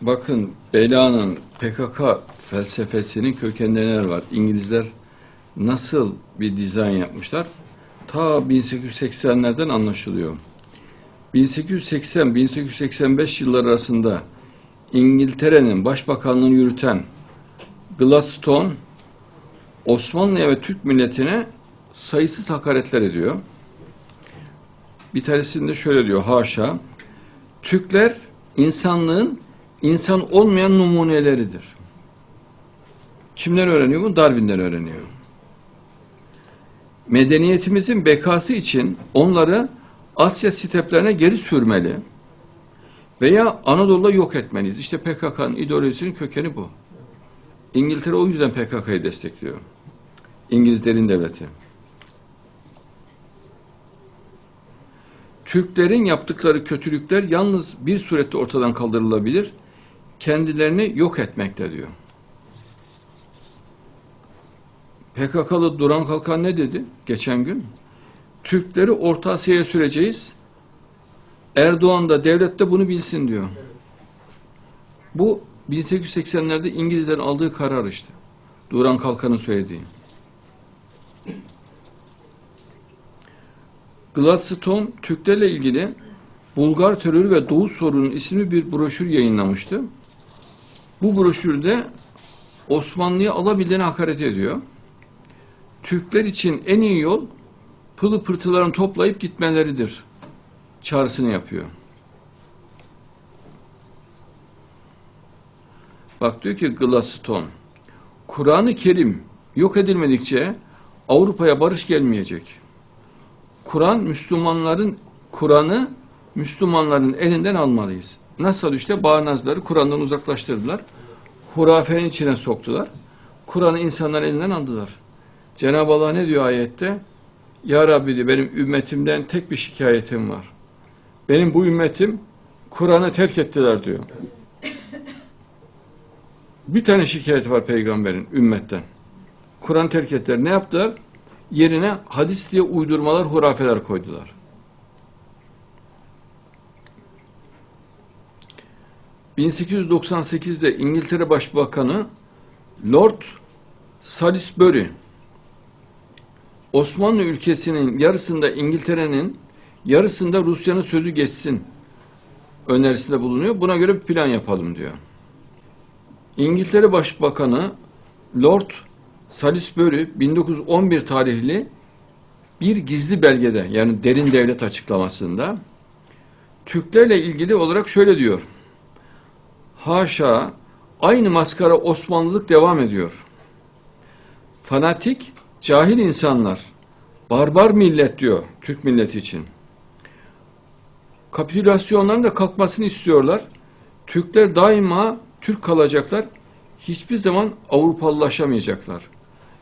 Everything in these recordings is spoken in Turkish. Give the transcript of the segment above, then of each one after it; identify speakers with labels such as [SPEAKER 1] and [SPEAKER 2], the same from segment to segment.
[SPEAKER 1] Bakın belanın PKK felsefesinin kökeninde neler var? İngilizler nasıl bir dizayn yapmışlar? Ta 1880'lerden anlaşılıyor. 1880-1885 yılları arasında İngiltere'nin başbakanlığını yürüten Gladstone Osmanlı'ya ve Türk milletine sayısız hakaretler ediyor. Bir tanesinde şöyle diyor haşa Türkler insanlığın insan olmayan numuneleridir. Kimden öğreniyor bunu? Darwin'den öğreniyor. Medeniyetimizin bekası için onları Asya steplerine geri sürmeli veya Anadolu'da yok etmeliyiz. İşte PKK'nın ideolojisinin kökeni bu. İngiltere o yüzden PKK'yı destekliyor. İngilizlerin devleti. Türklerin yaptıkları kötülükler yalnız bir surette ortadan kaldırılabilir. Kendilerini yok etmekte diyor. PKK'lı Duran Kalkan ne dedi geçen gün? Türkleri Orta Asya'ya süreceğiz. Erdoğan da devlet de bunu bilsin diyor. Bu 1880'lerde İngilizlerin aldığı karar işte. Duran Kalkan'ın söylediği. Gladstone Türklerle ilgili Bulgar terörü ve Doğu sorunu isimli bir broşür yayınlamıştı. Bu broşürde Osmanlı'ya alabildiğine hakaret ediyor. Türkler için en iyi yol pılı pırtılarını toplayıp gitmeleridir çağrısını yapıyor. Bak diyor ki Gladstone, Kur'an-ı Kerim yok edilmedikçe Avrupa'ya barış gelmeyecek. Kur'an Müslümanların Kur'an'ı Müslümanların elinden almalıyız. Nasıl işte bağnazları Kur'an'dan uzaklaştırdılar. Hurafenin içine soktular. Kur'an'ı insanların elinden aldılar. Cenab-ı Allah ne diyor ayette? Ya Rabbi diyor, benim ümmetimden tek bir şikayetim var. Benim bu ümmetim Kur'an'ı terk ettiler diyor. Bir tane şikayet var peygamberin ümmetten. Kur'an terk ettiler. Ne yaptılar? Yerine hadis diye uydurmalar, hurafeler koydular. ...1898'de İngiltere Başbakanı Lord Salisbury Osmanlı ülkesinin yarısında İngiltere'nin yarısında Rusya'nın sözü geçsin önerisinde bulunuyor. Buna göre bir plan yapalım diyor. İngiltere Başbakanı Lord Salisbury 1911 tarihli bir gizli belgede yani derin devlet açıklamasında Türklerle ilgili olarak şöyle diyor. Haşa aynı maskara Osmanlılık devam ediyor. Fanatik, cahil insanlar, barbar millet diyor Türk milleti için. Kapitülasyonların da kalkmasını istiyorlar. Türkler daima Türk kalacaklar. Hiçbir zaman Avrupalılaşamayacaklar.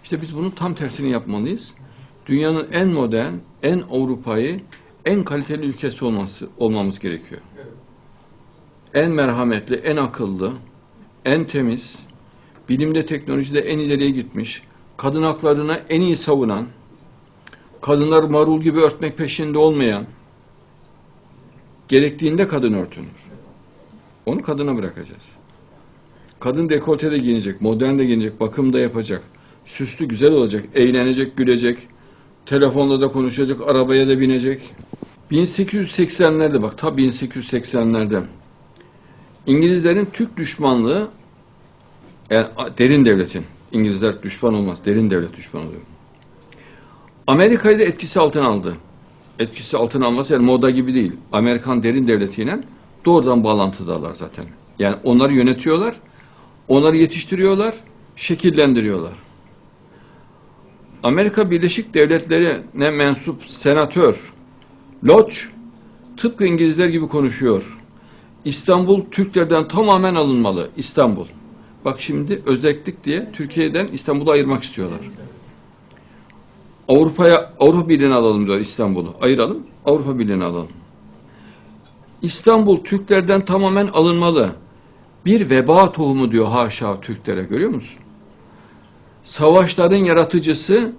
[SPEAKER 1] İşte biz bunun tam tersini yapmalıyız. Dünyanın en modern, en Avrupa'yı, en kaliteli ülkesi olması olmamız gerekiyor. En merhametli, en akıllı, en temiz, bilimde, teknolojide en ileriye gitmiş, kadın haklarına en iyi savunan, kadınlar marul gibi örtmek peşinde olmayan, gerektiğinde kadın örtünür. Onu kadına bırakacağız. Kadın dekoltede giyinecek, modern de giyinecek, bakım da yapacak. Süslü güzel olacak, eğlenecek, gülecek. Telefonla da konuşacak, arabaya da binecek. 1880'lerde bak, ta 1880'lerde İngilizlerin Türk düşmanlığı yani derin devletin, İngilizler düşman olmaz, derin devlet düşman oluyor. Amerika'yı da etkisi altına aldı. Etkisi altına alması yani moda gibi değil. Amerikan derin devletiyle doğrudan bağlantıdalar zaten. Yani onları yönetiyorlar, onları yetiştiriyorlar, şekillendiriyorlar. Amerika Birleşik Devletleri'ne mensup senatör Lodge tıpkı İngilizler gibi konuşuyor. İstanbul Türklerden tamamen alınmalı. İstanbul. Bak şimdi özellik diye Türkiye'den İstanbul'u ayırmak istiyorlar. Avrupa'ya Avrupa Birliği'ne alalım diyor İstanbul'u. Ayıralım. Avrupa Birliği'ne alalım. İstanbul Türklerden tamamen alınmalı. Bir veba tohumu diyor haşa Türklere görüyor musun? Savaşların yaratıcısı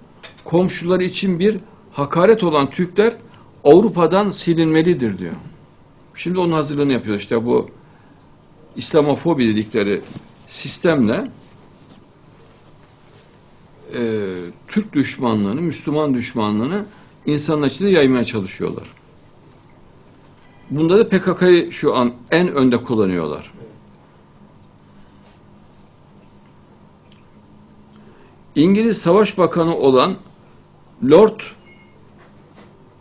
[SPEAKER 1] komşuları için bir hakaret olan Türkler Avrupa'dan silinmelidir diyor. Şimdi onun hazırlığını yapıyor işte bu İslamofobi dedikleri sistemle e, Türk düşmanlığını, Müslüman düşmanlığını insanın içinde yaymaya çalışıyorlar. Bunda da PKK'yı şu an en önde kullanıyorlar. İngiliz Savaş Bakanı olan Lord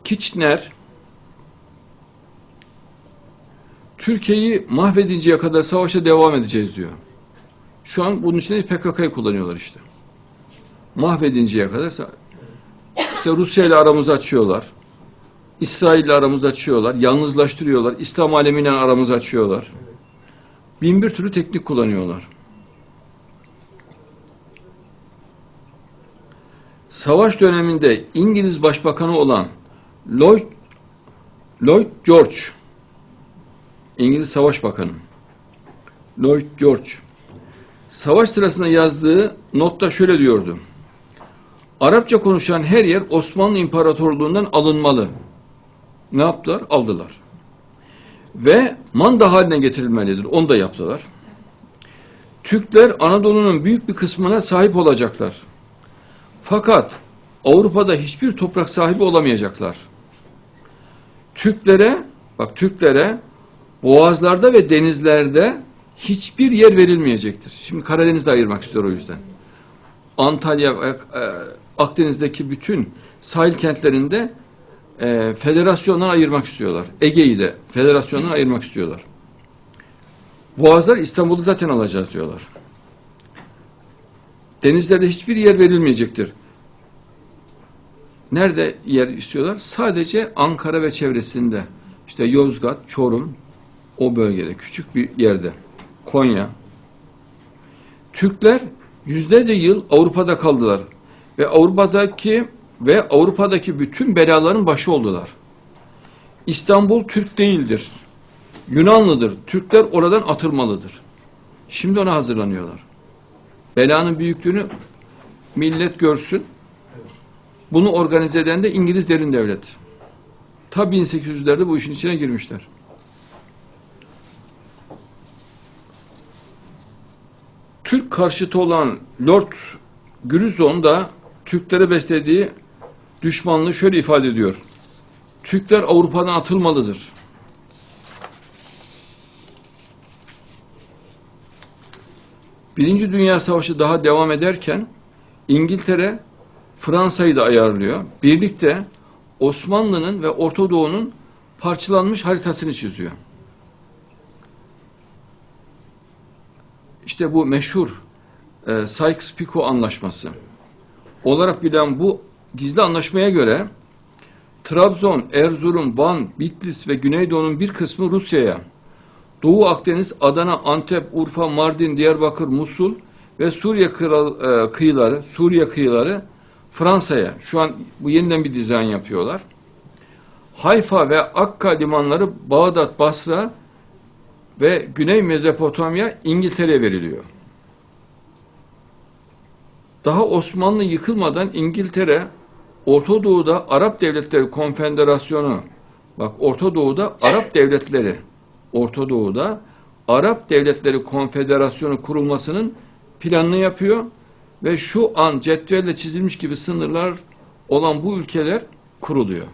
[SPEAKER 1] Kitchener Türkiye'yi mahvedinceye kadar savaşa devam edeceğiz diyor. Şu an bunun için PKK'yı kullanıyorlar işte. Mahvedinceye kadar işte Rusya ile aramızı açıyorlar. İsrail ile aramızı açıyorlar. Yalnızlaştırıyorlar. İslam alemiyle aramızı açıyorlar. Bin bir türlü teknik kullanıyorlar. Savaş döneminde İngiliz Başbakanı olan Lloyd, Lloyd George, İngiliz Savaş Bakanı, Lloyd George, savaş sırasında yazdığı notta şöyle diyordu. Arapça konuşan her yer Osmanlı İmparatorluğu'ndan alınmalı. Ne yaptılar? Aldılar. Ve manda haline getirilmelidir. Onu da yaptılar. Türkler Anadolu'nun büyük bir kısmına sahip olacaklar. Fakat Avrupa'da hiçbir toprak sahibi olamayacaklar. Türklere, bak Türklere boğazlarda ve denizlerde hiçbir yer verilmeyecektir. Şimdi Karadeniz'de ayırmak istiyor o yüzden. Antalya, e, e, Akdeniz'deki bütün sahil kentlerinde e, federasyondan ayırmak istiyorlar. Ege'yi de federasyondan ayırmak istiyorlar. Boğazlar İstanbul'u zaten alacağız diyorlar. Denizlerde hiçbir yer verilmeyecektir. Nerede yer istiyorlar? Sadece Ankara ve çevresinde. İşte Yozgat, Çorum, o bölgede, küçük bir yerde. Konya. Türkler yüzlerce yıl Avrupa'da kaldılar. Ve Avrupa'daki ve Avrupa'daki bütün belaların başı oldular. İstanbul Türk değildir. Yunanlıdır. Türkler oradan atılmalıdır. Şimdi ona hazırlanıyorlar. Belanın büyüklüğünü millet görsün. Bunu organize eden de İngiliz derin devlet. Ta 1800'lerde bu işin içine girmişler. Türk karşıtı olan Lord Gruzon da Türklere beslediği düşmanlığı şöyle ifade ediyor. Türkler Avrupa'dan atılmalıdır. Birinci Dünya Savaşı daha devam ederken İngiltere Fransa'yı da ayarlıyor. Birlikte Osmanlı'nın ve Orta Doğu'nun parçalanmış haritasını çiziyor. İşte bu meşhur e, Sykes-Picot anlaşması olarak bilen bu gizli anlaşmaya göre Trabzon, Erzurum, Van, Bitlis ve Güneydoğu'nun bir kısmı Rusya'ya, Doğu Akdeniz, Adana, Antep, Urfa, Mardin, Diyarbakır, Musul ve Suriye kral, e, kıyıları, Suriye kıyıları Fransa'ya. Şu an bu yeniden bir dizayn yapıyorlar. Hayfa ve Akka limanları Bağdat, Basra ve Güney Mezopotamya İngiltere'ye veriliyor. Daha Osmanlı yıkılmadan İngiltere Orta Doğu'da Arap Devletleri Konfederasyonu bak Orta Doğu'da Arap Devletleri Orta Doğu'da Arap Devletleri Konfederasyonu kurulmasının planını yapıyor ve şu an cetvelle çizilmiş gibi sınırlar olan bu ülkeler kuruluyor.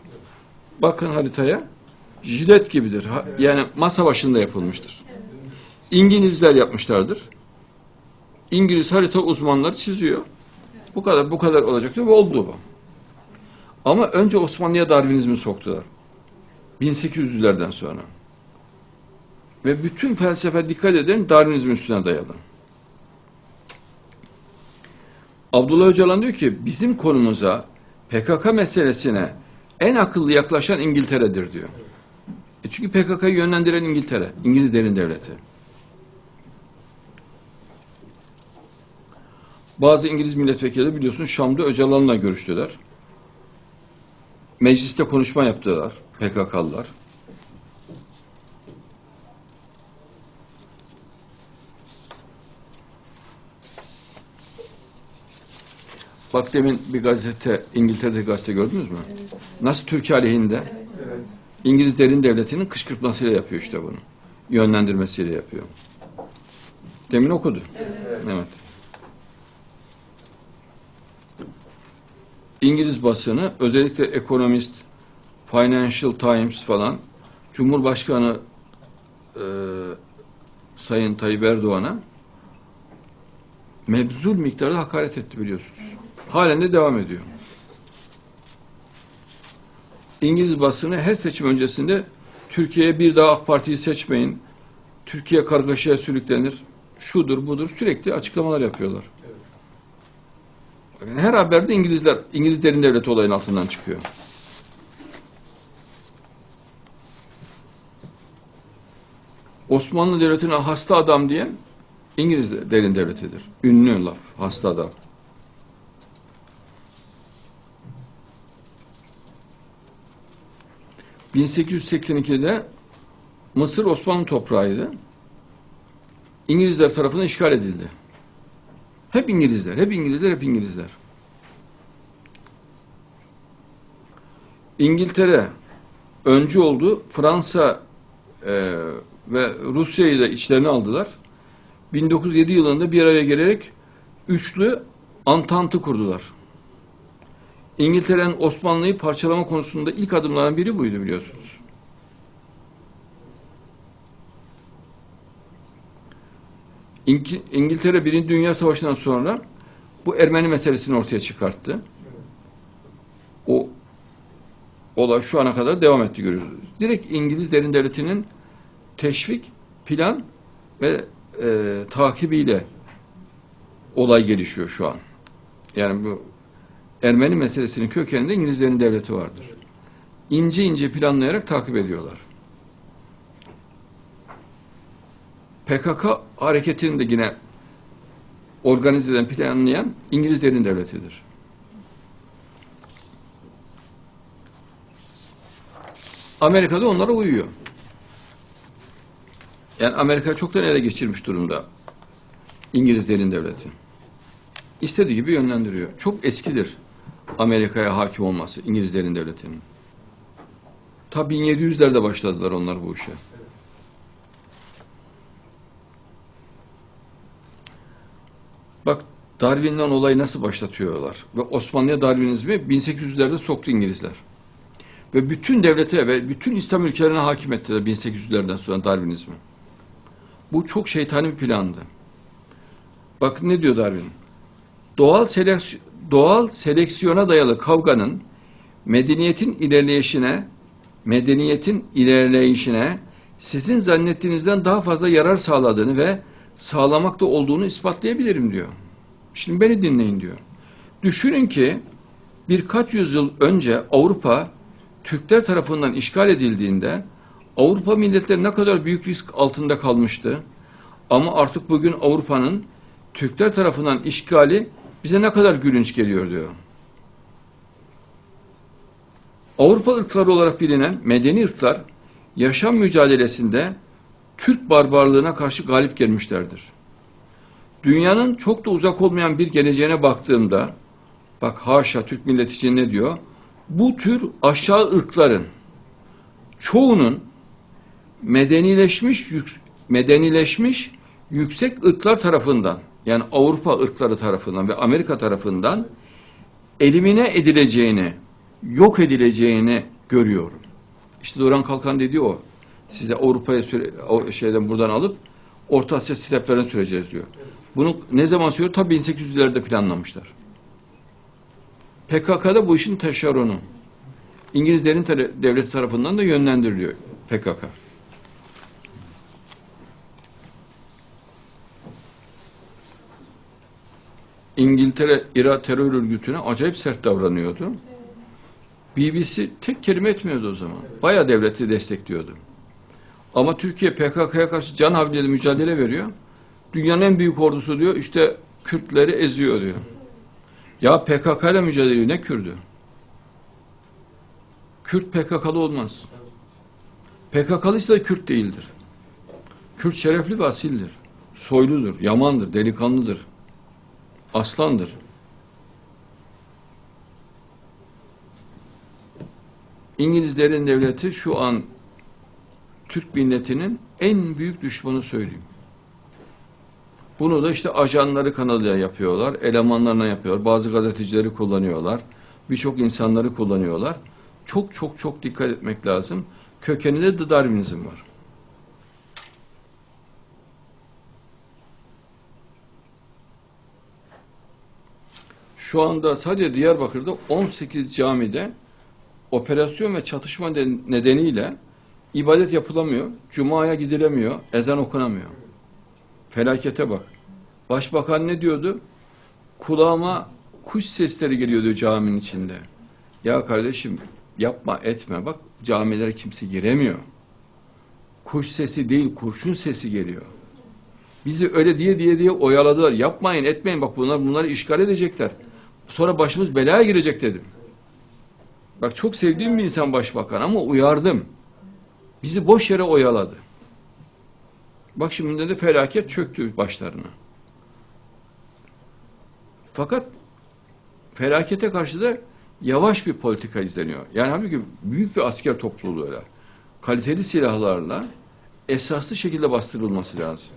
[SPEAKER 1] Bakın haritaya jilet gibidir. Yani masa başında yapılmıştır. İngilizler yapmışlardır. İngiliz harita uzmanları çiziyor. Bu kadar bu kadar olacaktı ve oldu bu. Ama önce Osmanlı'ya Darwinizmi soktular. 1800'lerden sonra. Ve bütün felsefe dikkat edin Darwinizmin üstüne dayalı. Abdullah Öcalan diyor ki bizim konumuza PKK meselesine en akıllı yaklaşan İngiltere'dir diyor. E çünkü PKK'yı yönlendiren İngiltere, İngiliz derin devleti. Bazı İngiliz milletvekilleri biliyorsun Şam'da Öcalan'la görüştüler. Mecliste konuşma yaptılar PKK'lılar. Bak demin bir gazete, İngiltere'de gazete gördünüz mü? Nasıl Türkiye aleyhinde?
[SPEAKER 2] Evet.
[SPEAKER 1] İngiliz derin devletinin kışkırtmasıyla yapıyor işte bunu. Yönlendirmesiyle yapıyor. Demin okudu. Evet. İngiliz basını özellikle Economist, Financial Times falan Cumhurbaşkanı e, Sayın Tayyip Erdoğan'a mebzul miktarda hakaret etti biliyorsunuz. Halen de devam ediyor. İngiliz basını her seçim öncesinde Türkiye'ye bir daha AK Parti'yi seçmeyin, Türkiye kargaşaya sürüklenir, şudur budur sürekli açıklamalar yapıyorlar. Bakın her haberde İngilizler, İngiliz derin devleti olayın altından çıkıyor. Osmanlı Devleti'ne hasta adam diyen İngiliz derin devletidir. Ünlü laf, hasta adam. ...1882'de Mısır Osmanlı toprağıydı. İngilizler tarafından işgal edildi. Hep İngilizler, hep İngilizler, hep İngilizler. İngiltere öncü oldu. Fransa e, ve Rusya'yı da içlerine aldılar. 1907 yılında bir araya gelerek üçlü Antantı kurdular. İngiltere'nin Osmanlı'yı parçalama konusunda ilk adımlardan biri buydu biliyorsunuz. İngiltere Birinci Dünya Savaşı'ndan sonra bu Ermeni meselesini ortaya çıkarttı. O olay şu ana kadar devam etti görüyoruz. Direkt İngiliz derin devletinin teşvik, plan ve e, takibiyle olay gelişiyor şu an. Yani bu Ermeni meselesinin kökeninde İngilizlerin devleti vardır. İnce ince planlayarak takip ediyorlar. PKK hareketini de yine organize eden, planlayan İngilizlerin devletidir. Amerika'da onlara uyuyor. Yani Amerika çoktan ele geçirmiş durumda İngilizlerin devleti. İstediği gibi yönlendiriyor. Çok eskidir Amerika'ya hakim olması İngilizlerin devletinin. Ta 1700'lerde başladılar onlar bu işe. Bak Darwin'den olayı nasıl başlatıyorlar. Ve Osmanlı'ya Darwinizmi 1800'lerde soktu İngilizler. Ve bütün devlete ve bütün İslam ülkelerine hakim ettiler 1800'lerden sonra Darwinizmi. Bu çok şeytani bir plandı. Bak ne diyor Darwin? Doğal, seleks doğal seleksiyona dayalı kavganın medeniyetin ilerleyişine, medeniyetin ilerleyişine sizin zannettiğinizden daha fazla yarar sağladığını ve sağlamakta olduğunu ispatlayabilirim diyor. Şimdi beni dinleyin diyor. Düşünün ki birkaç yüzyıl önce Avrupa Türkler tarafından işgal edildiğinde Avrupa milletleri ne kadar büyük risk altında kalmıştı. Ama artık bugün Avrupa'nın Türkler tarafından işgali bize ne kadar gülünç geliyor diyor. Avrupa ırkları olarak bilinen medeni ırklar yaşam mücadelesinde Türk barbarlığına karşı galip gelmişlerdir. Dünyanın çok da uzak olmayan bir geleceğine baktığımda, bak haşa Türk milleti için ne diyor? Bu tür aşağı ırkların çoğunun medenileşmiş yük- medenileşmiş yüksek ırklar tarafından yani Avrupa ırkları tarafından ve Amerika tarafından elimine edileceğini, yok edileceğini görüyorum. İşte Duran Kalkan dediği o. Size Avrupa'ya şeyden buradan alıp Orta Asya steplerine süreceğiz diyor. Bunu ne zaman söylüyor? Tabii 1800'lerde planlamışlar. PKK'da bu işin teşerronu. İngilizlerin devleti tarafından da yönlendiriliyor PKK. İngiltere İra terör örgütüne acayip sert davranıyordu. BBC tek kelime etmiyordu o zaman. Bayağı devleti destekliyordu. Ama Türkiye PKK'ya karşı can havliyle mücadele veriyor. Dünyanın en büyük ordusu diyor işte Kürtleri eziyor diyor. Ya PKK ile mücadele ne Kürdü? Kürt PKK'lı olmaz. PKK'lı ise Kürt değildir. Kürt şerefli ve asildir. Soyludur, yamandır, delikanlıdır. Aslandır. İngilizlerin devleti şu an Türk milletinin en büyük düşmanı söyleyeyim. Bunu da işte ajanları kanalıyla yapıyorlar, elemanlarına yapıyorlar, bazı gazetecileri kullanıyorlar, birçok insanları kullanıyorlar. Çok çok çok dikkat etmek lazım. Kökeninde de Darwinizm var. Şu anda sadece Diyarbakır'da 18 camide operasyon ve çatışma neden- nedeniyle ibadet yapılamıyor, cumaya gidilemiyor, ezan okunamıyor. Felakete bak. Başbakan ne diyordu? Kulağıma kuş sesleri geliyordu caminin içinde. Ya kardeşim yapma etme bak camilere kimse giremiyor. Kuş sesi değil kurşun sesi geliyor. Bizi öyle diye diye diye oyaladılar. Yapmayın etmeyin bak bunlar bunları işgal edecekler. Sonra başımız belaya girecek dedim. Bak çok sevdiğim bir insan başbakan ama uyardım. Bizi boş yere oyaladı. Bak şimdi de felaket çöktü başlarına. Fakat felakete karşı da yavaş bir politika izleniyor. Yani halbuki büyük bir asker topluluğuyla, kaliteli silahlarla esaslı şekilde bastırılması lazım.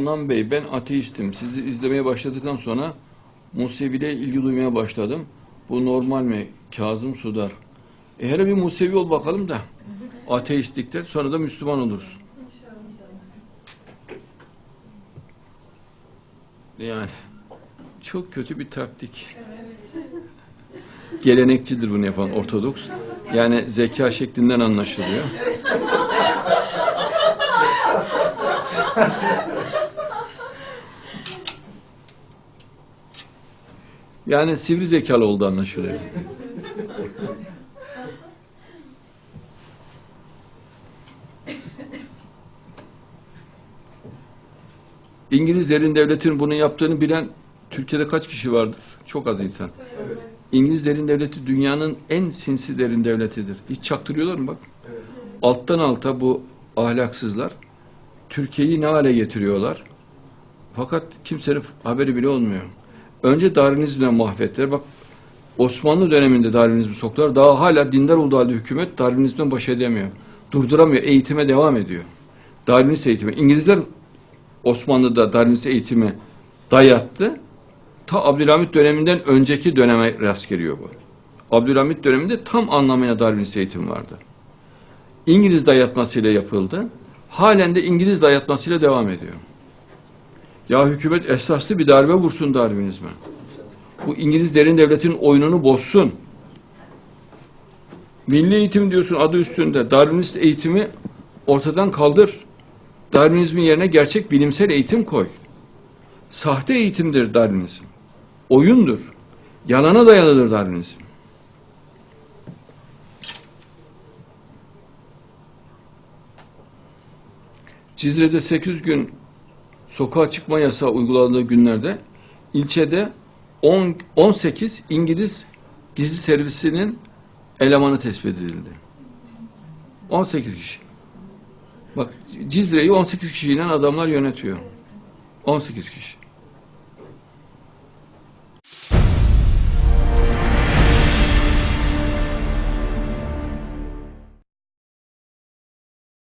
[SPEAKER 1] Adnan Bey ben ateistim. Sizi izlemeye başladıktan sonra Musevi'yle ilgi duymaya başladım. Bu normal mi? Kazım Sudar. E hele bir Musevi ol bakalım da. Ateistlikten sonra da Müslüman olursun. Yani çok kötü bir taktik. Gelenekçidir bunu yapan Ortodoks. Yani zeka şeklinden anlaşılıyor. Yani sivri zekalı oldu anlaşılıyor. İngilizlerin devletin bunu yaptığını bilen Türkiye'de kaç kişi vardır? Çok az insan. İngilizlerin devleti dünyanın en sinsi derin devletidir. Hiç çaktırıyorlar mı bak? Alttan alta bu ahlaksızlar Türkiye'yi ne hale getiriyorlar? Fakat kimsenin haberi bile olmuyor. Önce Darwinizmle mahvettiler. Bak Osmanlı döneminde Darwinizmi soktular. Daha hala dindar olduğu halde hükümet Darwinizmden baş edemiyor. Durduramıyor. Eğitime devam ediyor. Darwinist eğitimi. İngilizler Osmanlı'da Darwinist eğitimi dayattı. Ta Abdülhamit döneminden önceki döneme rast geliyor bu. Abdülhamit döneminde tam anlamıyla Darwinist eğitim vardı. İngiliz dayatmasıyla yapıldı. Halen de İngiliz dayatmasıyla devam ediyor. Ya hükümet esaslı bir darbe vursun Darwinizme. Bu İngiliz derin devletin oyununu bozsun. Milli eğitim diyorsun adı üstünde. Darwinist eğitimi ortadan kaldır. Darwinizmin yerine gerçek bilimsel eğitim koy. Sahte eğitimdir Darwinizm. Oyundur. Yalana dayalıdır Darwinizm. Cizre'de 800 gün sokağa çıkma yasağı uygulandığı günlerde ilçede 10, 18 İngiliz gizli servisinin elemanı tespit edildi. 18 kişi. Bak Cizre'yi 18 kişiyle adamlar yönetiyor. 18 kişi.